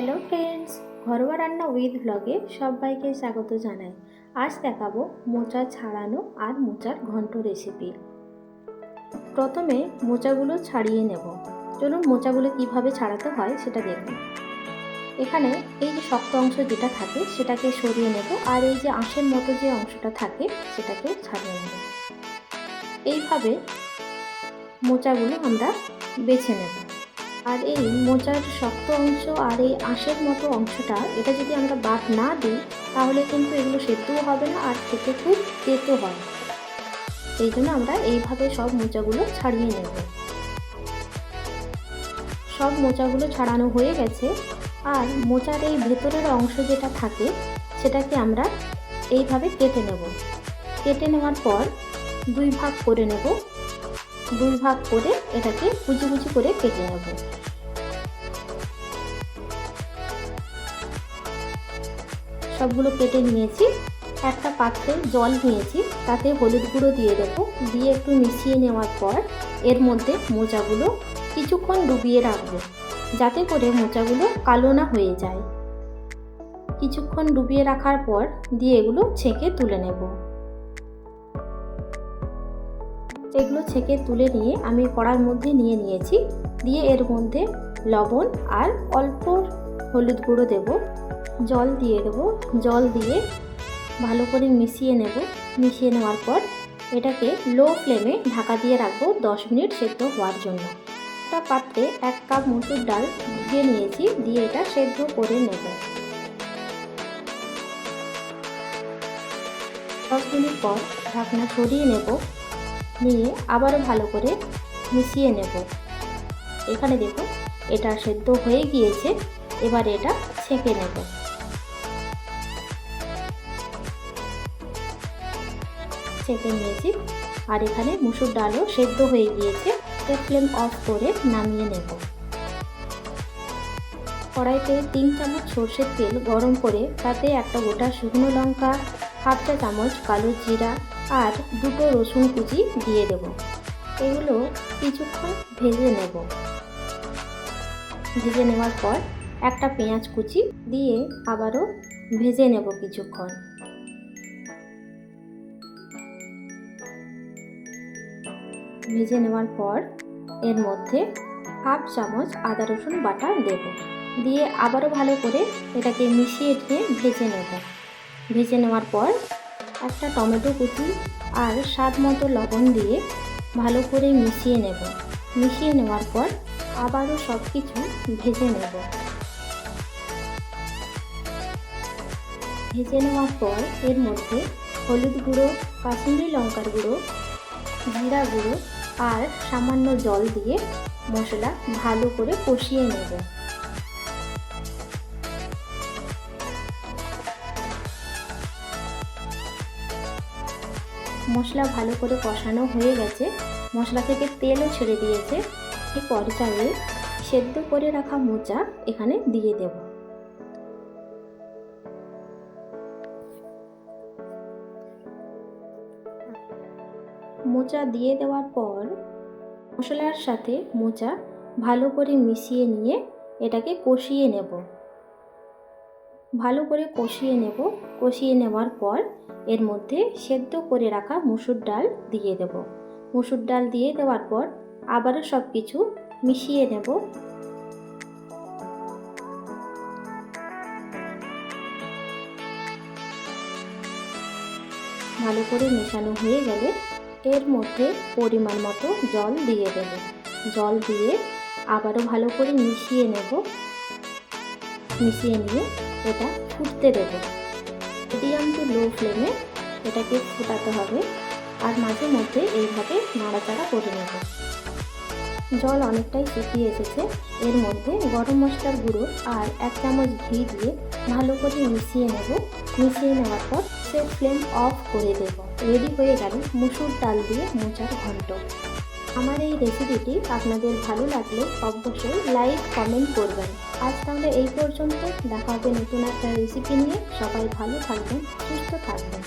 Hello friends ঘরোয়া রান্না with ব্লগে সবাইকে স্বাগত জানাই। আজ দেখাবো মোচা ছাড়ানো আর মোচার ঘন্ট রেসিপি প্রথমে মোচাগুলো ছাড়িয়ে নেব। চলুন মোচাগুলো কীভাবে ছাড়াতে হয় সেটা দেখুন। এখানে এই যে শক্ত অংশ যেটা থাকে সেটাকে সরিয়ে নেব আর এই যে আঁশের মতো যে অংশটা থাকে সেটাকে ছাড়িয়ে নেব। এইভাবে মোচাগুলো আমরা বেছে নেব। আর এই মোচার শক্ত অংশ আর এই আঁশের মতো অংশটা, এটা যদি আমরা বাদ না দিই, তাহলে কিন্তু এগুলো সেদ্ধও হবে না আর খেতে খুব তেতো হয়। এই জন্য আমরা এইভাবে সব মোচাগুলো ছাড়িয়ে নেব। সব মোচাগুলো ছাড়ানো হয়ে গেছে আর মোচার এই ভেতরের অংশ যেটা থাকে, সেটাকে আমরা এইভাবে কেটে নেব। কেটে নেওয়ার পর দুই ভাগ করে নেব। দুই ভাগ করে এটাকে কুচি কুচি করে কেটে নেব। সবগুলো কেটে নিয়েছি। একটা পাত্রে জল নিয়েছি, তাতে হলুদ গুঁড়ো দিয়ে দেবো। দিয়ে একটু মিশিয়ে নেওয়ার পর এর মধ্যে মোচাগুলো কিছুক্ষণ ডুবিয়ে রাখব, যাতে করে মোচাগুলো কালো না হয়ে যায়। কিছুক্ষণ ডুবিয়ে রাখার পর দিয়ে এগুলো ছেঁকে তুলে নেব। এগুলো ছেঁকে তুলে নিয়ে আমি কড়ার মধ্যে নিয়ে নিয়েছি। দিয়ে এর মধ্যে লবণ আর অল্প হলুদ গুঁড়ো দেব। জল দিয়ে দেবো। জল দিয়ে ভালো করে মিশিয়ে নেব। মিশিয়ে নেওয়ার পর এটাকে লো ফ্লেমে ঢাকা দিয়ে রাখব দশ মিনিট সেদ্ধ হওয়ার জন্য। একটা পাত্রে এক কাপ মসুর ডাল দিয়ে নিয়েছি। দিয়ে এটা সেদ্ধ করে নেব। দশ মিনিট পর ঢাকনা সরিয়ে নেব। নিয়ে আবারও ভালো করে মিশিয়ে নেব। এখানে দেখুন, এটা সেদ্ধ হয়ে গিয়েছে, এবার এটা ছেঁকে নেব। ছেঁকে নিয়েছি, আর এখানে মুসুর ডালও সেদ্ধ হয়ে গিয়েছে ফ্লেম অফ করে নামিয়ে নেব। কড়াইতে তিন চামচ সর্ষের তেল গরম করে, তাতে একটা গোটা শুকনো লঙ্কা হাফ চা চামচ কালো জিরা আর দুটো রসুন কুচি দিয়ে দেব। এগুলো কিছুক্ষণ ভেজে নেব। ভেজে নেওয়ার পর একটা পেঁয়াজ কুচি দিয়ে আবারও ভেজে নেব কিছুক্ষণ। ভেজে নেওয়ার পর এর মধ্যে হাফ চামচ আদা রসুন বাটা দেব। দিয়ে আবারও ভালো করে এটাকে মিশিয়ে নিয়ে ভেজে নেব। ভেজে নেওয়ার পর একটা টমেটো কুচি আর স্বাদ মতো লবণ দিয়ে ভালো করে মিশিয়ে নেব। মিশিয়ে নেওয়ার পর আবারও সব কিছু ভেজে নেব। ভেজে নেওয়ার পর এর মধ্যে হলুদ গুঁড়ো, কাশ্মীরি লঙ্কার গুঁড়ো, জিরা গুঁড়ো আর সামান্য জল দিয়ে মশলা ভালো করে কষিয়ে নেব। মশলা ভালো করে কষানো হয়ে গেছে। মশলা থেকে তেলও ছেড়ে দিয়েছে। এই পর্যায়ে সেদ্ধ করে রাখা মোচা এখানে দিয়ে দেব। মোচা দিয়ে দেওয়ার পর মশলার সাথে মোচা ভালো করে মিশিয়ে নিয়ে এটাকে কষিয়ে নেব। ভালো করে কষিয়ে নেব। কষিয়ে নেওয়ার পর এর মধ্যে সেদ্ধ করে রাখা মুসুর ডাল দিয়ে দেব। মুসুর ডাল দিয়ে দেওয়ার পর আবারও সব কিছু মিশিয়ে নেব। ভালো করে মেশানো হয়ে গেলে এর মধ্যে পরিমাণ মতো জল দিয়ে দেব। জল দিয়ে আবারও ভালো করে মিশিয়ে নেব। মিশিয়ে নিয়ে এটা ফুটতে দেব। মিডিয়াম টু লো ফ্লেমে এটাকে ফুটাতে হবে আর মাঝে মধ্যে এইভাবে নাড়াচাড়া করে নেব। জল অনেকটাই শুকিয়ে এসেছে। এর মধ্যে গরম মশলার গুঁড়ো আর এক চামচ ঘি দিয়ে ভালো করে মিশিয়ে নেব। মিশিয়ে নেওয়ার পর সে ফ্লেম অফ করে দেব। রেডি হয়ে গেল মুসুর ডাল দিয়ে মোচার ঘন্ট। আমার এই রেসিপিটি আপনাদের ভালো লাগলে অবশ্যই লাইক কমেন্ট করবেন। আজ তাহলে এই পর্যন্ত। দেখা হবে নতুন একটা রেসিপি নিয়ে। সবাই ভালো থাকবেন, সুস্থ থাকবেন।